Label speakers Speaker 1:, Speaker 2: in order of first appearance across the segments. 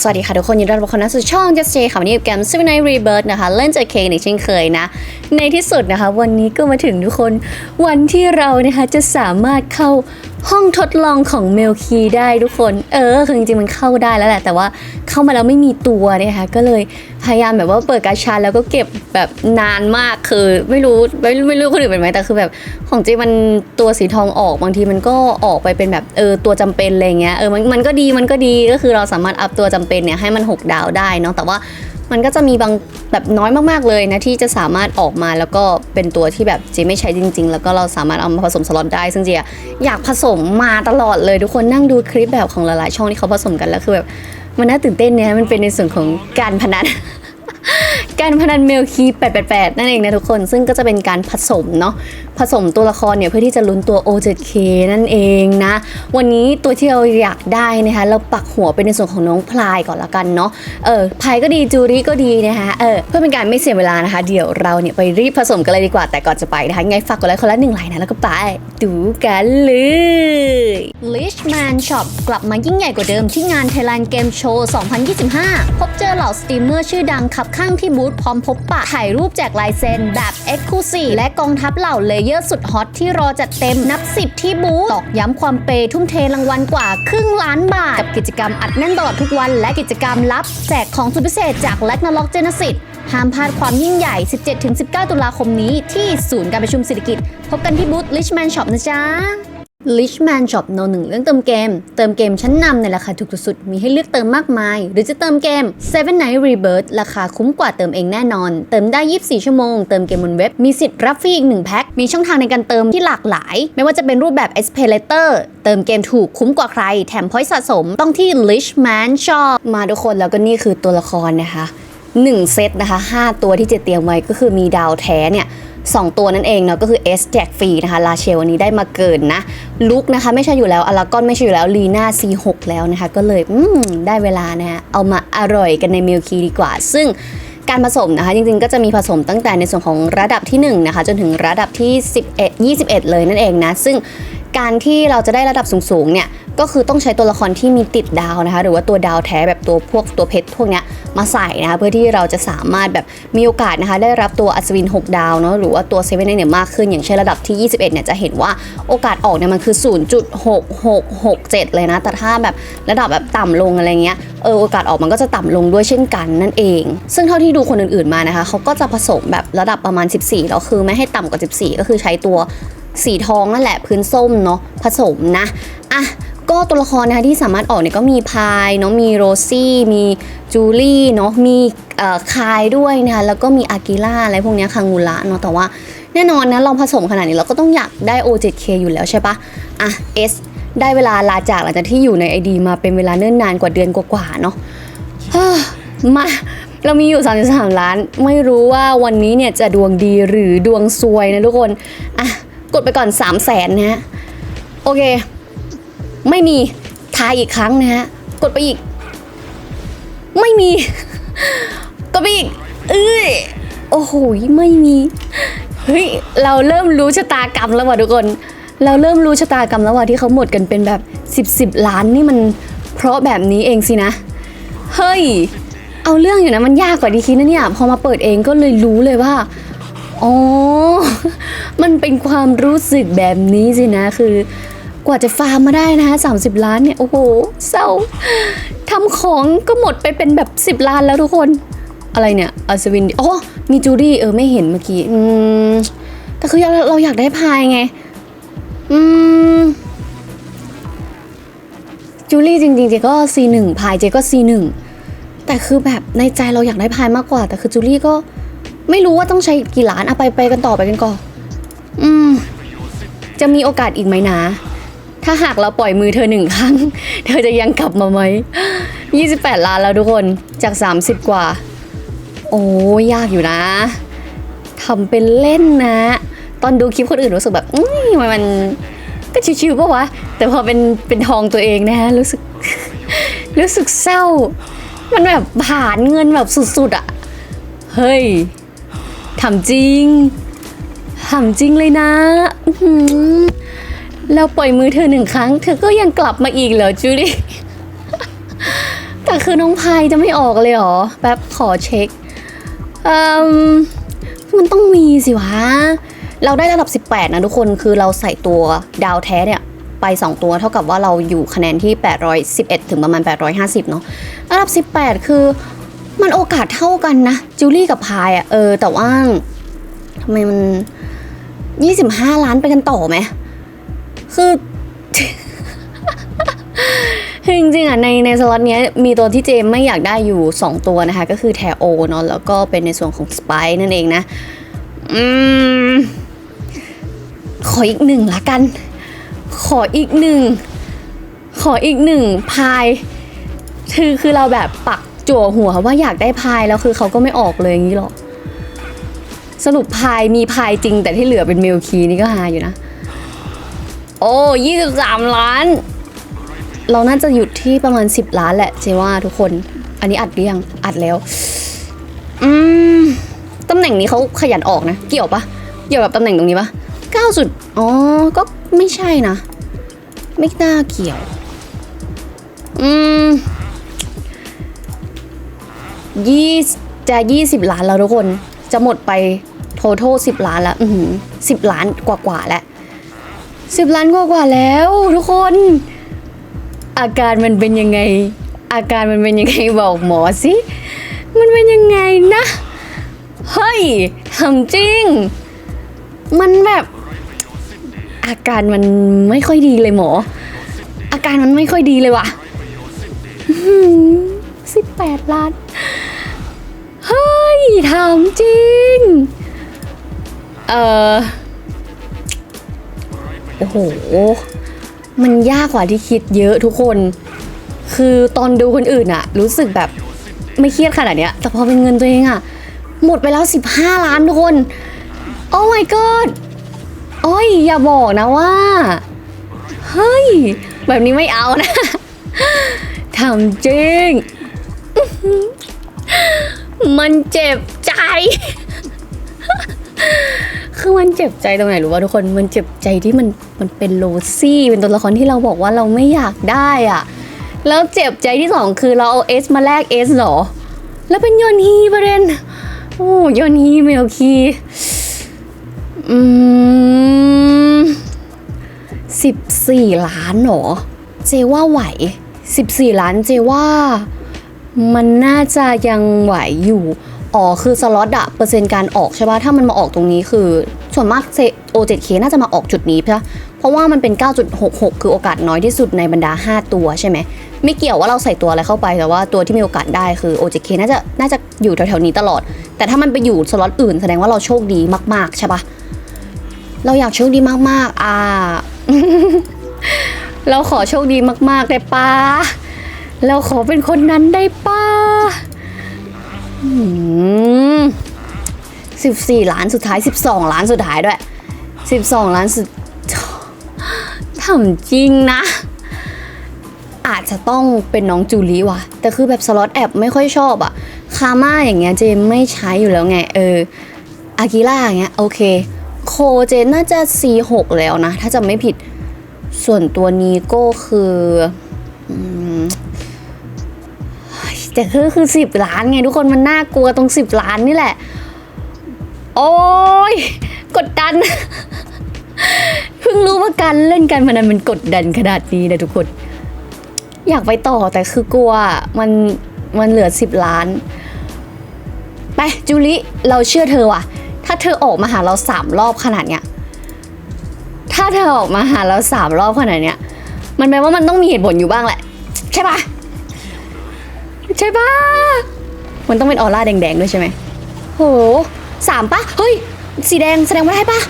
Speaker 1: สวัสดีค่ะทุกคนยินดีต้อนรับเข้าสู่ช่อง Just J ค่ะวันนี้อยู่กับเกม Seven Night Rebirth นะคะ เล่นจากเคอีกเช่นเคยนะ ในที่สุดนะคะ วันนี้ก็มาถึงทุกคน วันที่เรานะคะจะสามารถเข้าห้องทดลองของเมลคีได้ทุกคน เออ คือจริงๆมันเข้าได้แล้วแหละ แต่ว่าเข้ามาแล้วไม่มีตัวเนะคะก็เลยพยายามแบบว่าเปิดกาชาแล้วก็เก็บแบบนานมาก คือไม่รู้ไม่รู้ไม่รู้คนอื่นเป็นไหมแต่คือแบบของจริงมันตัวสีทองออกบางทีมันก็ออกไปเป็นแบบเออตัวจำเป็นอะไรเงี้ย เออมันมันก็ดีมันก็ดีก็คือเราสามารถอัพตัวจำเป็นเนี่ยให้มัน 6 ดาวได้เนาะ แต่ว่า มันก็จะมีบางแบบน้อยมากๆเลยนะที่จะสามารถออกมาแล้วก็เป็นตัวที่แบบเจไม่ใช้จริง ๆ แล้วก็เราสามารถเอามาผสมสล็อตได้ ซึ่งเจอะอยากผสมมาตลอดเลยทุกคนนั่งดูคลิปแบบของหลายๆช่องที่เขาผสมกันแล้วคือแบบมันน่าตื่นเต้นเนี่ยมันเป็นในส่วนของการพนัน การพนันเมลคี888 นั่นเองนะทุกคน ซึ่งก็จะเป็นการผสมเนาะ ผสมตัวละครเนี่ยเพื่อที่จะลุ้นตัว O7K นั่นเองนะ วันนี้ตัวที่เราอยากได้นะคะ เราปักหัวเป็นในส่วนของน้องพลายก่อนละกันเนาะ เออ พลายก็ดีจูรี่ก็ดีนะคะ เออ เพื่อเป็นการไม่เสียเวลานะคะ เดี๋ยวเราเนี่ยไปรีบผสมกันเลยดีกว่า แต่ก่อนจะไปนะคะไงฝากกดไลค์คนละหนึ่งไลค์นะ แล้วก็ไปดูกันเลย Lichman Shop กลับมายิ่งใหญ่กว่าเดิมที่งาน Thailand Game Show 2025 พบเจอเหล่าสตรีมเมอร์ชื่อดังขับข้างที่บูธพร้อมพบปะถ่ายรูปแจกลายเซ็นแบบ e x c l u s i v e และกองทัพเหล่าเลเยอร์สุดฮอตที่รอจัดเต็มนับ 10 ที่บูธตอกย้ำความเปย์ทุ่มเทรางวัลกว่าครึ่งล้านบาท กับกิจกรรมอัดแน่นตลอดทุกวัน และกิจกรรมลับแจกของสุดพิเศษจาก l a g n a l o g Genesis ห้ามพลาดความยิ่งใหญ่ 17-19 ตุลาคมนี้ที่ศูนย์การประชุมเศรษฐกิจ พบกันที่บูธ Lichman Shop นะจ๊ะ Lichman Shop โนหนึ่งเรื่องเติมเกม เติมเกมชั้นนำในราคาถูกที่สุด มีให้เลือกเติมมากมาย หรือจะเติมเกม Seven Night Rebirth ราคาคุ้มกว่าเติมเองแน่นอน เติมได้ 24 ชั่วโมง เติมเกมบนเว็บ มีสิทธิ์รับฟรีอีก1แพ็ค มีช่องทางในการเติมที่หลากหลาย ไม่ว่าจะเป็นรูปแบบ s p a Later เติมเกมถูกคุ้มกว่าใคร แถมพอยต์สะสมต้องที่ Lichman Shop มาทุกคนแล้วก็นี่คือตัวละครนะคะ1เซตนะคะ5 ตัวที่จะเตรียมไว้ก็คือมีดาวแท้เนี่ย 2 ตัวนั่นเองเนาะก็คือ S แจกฟรีนะคะลาเชลวันนี้ได้มาเกินนะลุกนะคะไม่ใช่อยู่แล้วอลากอนไม่ใช่อยู่แล้วลีน่า C6 แล้วนะคะก็เลยอืมได้เวลานะฮะเอามาอร่อยกันในมิลคีดีกว่า ซึ่งการผสมนะคะจริงๆก็จะมีผสมตั้งแต่ในส่วนของระดับที่1นะคะจนถึงระดับที่11 21 เลยนั่นเองนะซึ่ง การที่เราจะได้ระดับสูงๆเนี่ยก็คือต้องใช้ตัวละครที่มีติดดาวนะคะ หรือว่าตัวดาวแท้แบบตัวพวกตัวเพชรพวกเนี้ยมาใส่นะคะเพื่อที่เราจะสามารถแบบมีโอกาสนะคะ ได้รับตัวอัศวิน 6 ดาวเนาะหรือว่าตัวเซเว่นเนี่ยมากขึ้นอย่างเช่นระดับที่ 21เนี่ยจะเห็นว่าโอกาสออกเนี่ยมันคือ 0.6667 เลยนะ แต่ถ้าแบบระดับแบบต่ำลงอะไรเงี้ยเออโอกาสออกมันก็จะต่ำลงด้วยเช่นกันนั่นเอง ซึ่งเท่าที่ดูคนอื่นๆมานะคะเขาก็จะผสมแบบระดับประมาณ 14แล้วคือไม่ให้ต่ำกว่า 14 ก็คือใช้ตัว สีทองนั่นแหละพื้นส้มเนาะผสมนะอะก็ตัวละครนะคะที่สามารถออกเนี่ยก็มีพายเนาะมีโรซี่มีจูลี่เนาะมีเอ่อคายด้วยนะคะแล้วก็มีอากิล่าอะไรพวกนี้คังูระเนาะแต่ว่าแน่นอนนะเราผสมขนาดนี้เราก็ต้องอยากได้ O7K อยู่แล้วใช่ปะอะ S ได้เวลาลาจากหลังจากที่อยู่ใน ID มาเป็นเวลาเนิ่นนานกว่าเดือนกว่าๆเนาะมาเรามีอยู่ 33 ล้าน ไม่รู้ว่าวันนี้เนี่ยจะดวงดีหรือดวงซวยนะทุกคนอะ กดไปก่อน 3 0 0แสนนะฮะ โอเค ไม่มีทายอีกครั้งนะฮะ กดไปอีก ไม่มี กดไปอีก เอ้ย โอ้โห ไม่มี เฮ้ย เราเริ่มรู้ชะตากรรมแล้วว่ะทุกคน เราเริ่มรู้ชะตากรรมแล้วว่ะที่เขาหมดกันเป็นแบบ10 10ล้านนี่มันเพราะแบบนี้เองสินะ เฮ้ย เอาเรื่องอยู่นะมันยากกว่าที่คิดนะเนี่ย พอมาเปิดเองก็เลยรู้เลยว่า อ๋อ มันเป็นความรู้สึกแบบนี้สินะคือกว่าจะฟาร์มมาได้นะคะ30 ล้านเนี่ย โอ้โหเศร้าทำของก็หมดไปเป็นแบบ 10 ล้านแล้วทุกคน อะไรเนี่ยอัศวินโอ๋อมีจูดี้เออไม่เห็นเมื่อกี้อืมแต่คือเราเราอยากได้พายไง อืมจูลี่จริงๆเจก็ C1 พายเจก็ C1 แต่คือแบบในใจเราอยากได้พายมากกว่า แต่คือจูลี่ก็ ไม่รู้ว่าต้องใช้กี่ล้านเอะไปไปกันต่อไปกันก่อนอืม จะมีโอกาสอีกไหมนะ ถ้าหากเราปล่อยมือเธอหนึ่งครั้ง เธอจะยังกลับมาไหม28 ล้านแล้วทุกคนจาก 30 กว่า โอ้ยากอยู่นะทำเป็นเล่นนะ ตอนดูคลิปคนอื่นรู้สึกแบบอุ้ยทำไมมันก็ชิวๆปะวะ แต่พอเป็นเป็นทองตัวเองนะฮะรู้สึกรู้สึกเศร้า มันแบบผ่านเงินแบบสุดๆอะเฮ้ย ทำจริงทำจริงเลยนะเราปล่อยมือเธอหนึ่งครั้ง เธอก็ยังกลับมาอีกเหรอจูลี่แต่คือน้องพายจะไม่ออกเลยเหรอแป๊บขอเช็คเอ่มมันต้องมีสิวะ เราได้ระดับ 18 นะทุกคนคือเราใส่ตัวดาวแท้เนี่ยไป 2 ตัวเท่ากับว่าเราอยู่คะแนนที่ 811 ถึงประมาณ 850 เนาะระดับ 18 คือ มันโอกาสเท่ากันนะจูลี่กับพายอะเออ แต่ว่าทำไมมัน 25 ล้านไปกันต่อไหมคือคือจริงๆอะในในสล็อตเนี้ยมีตัวที่เจมไม่อยากได้อยู่ 2 ตัวนะคะ ก็คือแทโอเนาะแล้วก็เป็นในส่วนของสไปนั่นเองนะ อืม ขออีกหนึ่งละกัน ขออีกหนึ่ง ขออีกหนึ่งพาย คือคือเราแบบปัก จั่วหัวว่าอยากได้พายแล้วคือเขาก็ไม่ออกเลยอย่างนี้หรอกสรุปพายมีพายจริง แต่ที่เหลือเป็นเมลคีนี่ก็หาอยู่นะ โอ้ยี่สิบสามล้าน เราน่าจะหยุดที่ประมาณ10ล้านแหละเจว่าทุกคน อันนี้อัดหรือยังอัดแล้ว อืมตำแหน่งนี้เขาขยันออกนะ เกี่ยวปะเกี่ยวกับตำแหน่งตรงนี้ปะ9จุดอ๋อ ก็ไม่ใช่นะ ไม่น่าเกี่ยว อืม ยี่จะยี่สิบล้านแล้วทุกคน จะหมดไป total สิบล้านแล้ว อือสิบล้านกว่าๆแล้วสิบล้านกว่าๆแล้ว ทุกคน อาการมันเป็นยังไง อาการมันเป็นยังไงบอกหมอสิ มันเป็นยังไงนะ เฮ้ยทำจริง มันแบบ อาการมันไม่ค่อยดีเลยหมอ อาการมันไม่ค่อยดีเลยว่ะสิบแปดล้าน ฮ้ยทำจริง เออโอ้โห มันยากกว่าที่คิดเยอะทุกคน คือตอนดูคนอื่นอะรู้สึกแบบไม่เครียดขนาดเนี้ย แต่พอเป็นเงินตัวเองอะหมดไปแล้ว 15 ล้านทุกคน โอ้ my god โอ้ย อย่าบอกนะว่า เฮ้ย แบบนี้ไม่เอานะ ทำจริง มันเจ็บใจ คือมันเจ็บใจตรงไหนรู้ป่ะทุกคนมันเจ็บใจที่มันมันเป็นโรซี่ เป็นตัวละครที่เราบอกว่าเราไม่อยากได้อะแล้วเจ็บใจที่สองคือเราเอาเอสมาแลกเอสหรอ แล้วเป็นยอนฮีประเด็นโอ้ยอนฮีเมลคีอืมสิบสี่ล้านเหรอ เจว่าไหวสิบสี่ล้านเจว่า มันน่าจะยังไหวอยู่ อ๋อ คือสล็อตอะเปอร์เซ็นต์การออกใช่ปะถ้ามันมาออกตรงนี้คือ ส่วนมากเซ O7K น่าจะมาออกจุดนี้ใช่ปะเพราะว่ามันเป็น 9.66 คือโอกาสน้อยที่สุดในบรรดา 5 ตัวใช่ไหม ไม่เกี่ยวว่าเราใส่ตัวอะไรเข้าไป แต่ว่าตัวที่มีโอกาสได้คือ O7K น่าจะน่าจะอยู่แถวๆนี้ตลอด แต่ถ้ามันไปอยู่สล็อตอื่นแสดงว่าเราโชคดีมากๆใช่ปะเราอยากโชคดีมากๆ อ่า เราขอโชคดีมากๆได้ปะ เราขอเป็นคนนั้นได้ปะสิบสี่ล้านสุดท้ายสิบสองล้านสุดท้ายด้วยสิบสองล้านสุดทำจริงนะ อาจจะต้องเป็นน้องจูลี่ว่ะ แต่คือแบบสล็อตแอบไม่ค่อยชอบอะคาม่าอย่างเงี้ยเจมไม่ใช้อยู่แล้วไง เอออากิล่าอย่างเงี้ยโอเค โคเจนน่าจะ C6 แล้วนะ ถ้าจะไม่ผิดส่วนตัวนี้ก็คืออ แต่คือคือสิบล้านไงทุกคนมันน่ากลัวตรงสิบล้านนี่แหละ โอ้ยกดดัน เพิ่งรู้ว่าการเล่นการพนันมันกดดันขนาดนี้นะทุกคน อยากไปต่อแต่คือกลัวมันมันเหลือสิบล้าน ไปจูลิเราเชื่อเธอว่ะ ถ้าเธอออกมาหาเราสามรอบขนาดเนี้ยถ้าเธอออกมาหาเราสามรอบขนาดเนี้ยมันแปลว่ามันต้องมีเหตุผลอยู่บ้างแหละ ใช่ปะ ใช่ปะมันต้องเป็นออร่าแดงๆด้วยใช่ไหมโหสามปะเฮ้ย สีแดงแสดงว่าได้ปะ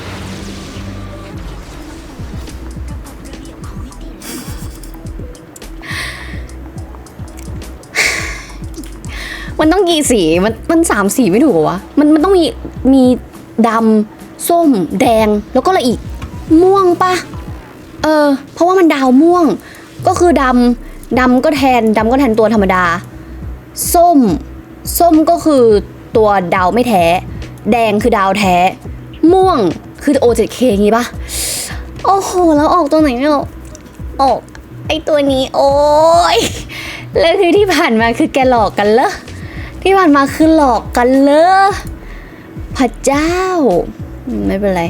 Speaker 1: มันต้องกี่สีมันมันสามสีไม่ถูกวะมันมันต้องมีมีดำส้ม แดงแล้วก็อะไรอีก ม่วงปะเออ เพราะว่ามันดาวม่วง ก็คือดำดำก็แทนดำก็แทนตัวธรรมดา ส้ม ส้มก็คือตัวดาวไม่แท้ แดงคือดาวแท้ ม่วงคือ O7K งี้ปะโอ้โห แล้วออกตัวไหนไม่ออกออกไอตัวนี้โอ้ยแล้วคือที่ผ่านมาคือแกหลอกกันเหรอที่ผ่านมาคือหลอกกันเหรอพระเจ้า ไม่เป็นไร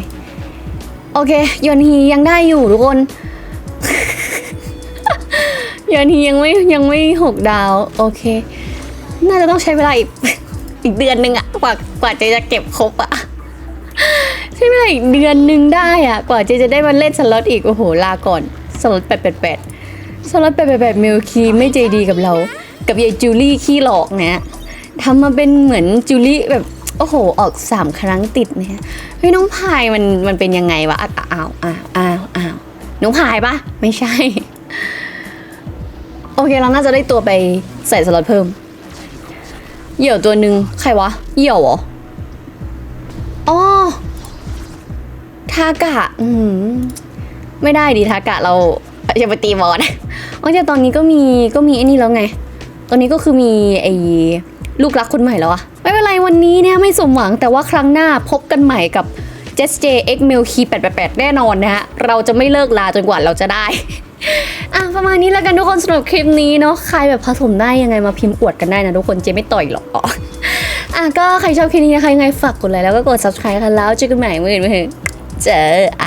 Speaker 1: โอเคยอนฮียังได้อยู่ทุกคนยอนฮียังไม่ยังไม่หกดาว โอเค น่าจะต้องใช้เวลาอีกอีกเดือนหนึ่งอะกว่ากว่าเจจะเก็บครบอะใช้เวลาอีกเดือนหนึ่งได้อะกว่าเจจะได้มาเล่นสล็อตอีกโอ้โหลาก่อนสล็อตแปดแปดแปดสล็อตแปดแปดแปดเมลคีไม่ใจดีกับเรา กับยายจูลี่ขี้หลอกเนี่ยทำมาเป็นเหมือนจูลี่แบบโอ้โห ออกสามครั้งติดเนี่ยเฮ้ยน้องพายมันมันเป็นยังไงวะอ้าวอ้าวอ้าวอ้าวน้องพายปะไม่ใช่ โอเคเราน่าจะได้ตัวไปใส่สล็อตเพิ่ม เหยี่ยวตัวหนึ่งใครวะ เหยี่ยวเหรออ๋อทากะ อืมไม่ได้ดิทากะเราจะไปตีบอลอ๋อแต่ตอนนี้ก็มีก็มีไอ้นี่แล้วไง ตอนนี้ก็คือมีไอ้ลูกรักคนใหม่แล้วอะไม่เป็นไรวันนี้เนี่ยไม่สมหวังแต่ว่าครั้งหน้าพบกันใหม่กับ j s j x m i l k 888 แน่นอนนะฮะ เราจะไม่เลิกลาจนกว่าเราจะได้ อะประมาณนี้แล้วกันทุกคนสำหรับคลิปนี้เนาะใครแบบผสมได้ยังไงมาพิมพ์อวดกันได้นะทุกคนเจไม่ต่อยหรอกอะก็ใครชอบคลิปนี้นะคะยังไงฝากกดไลค์แล้วก็กด subscribe กันแล้วเจอกันใหม่มื่อไหร่เจอไอ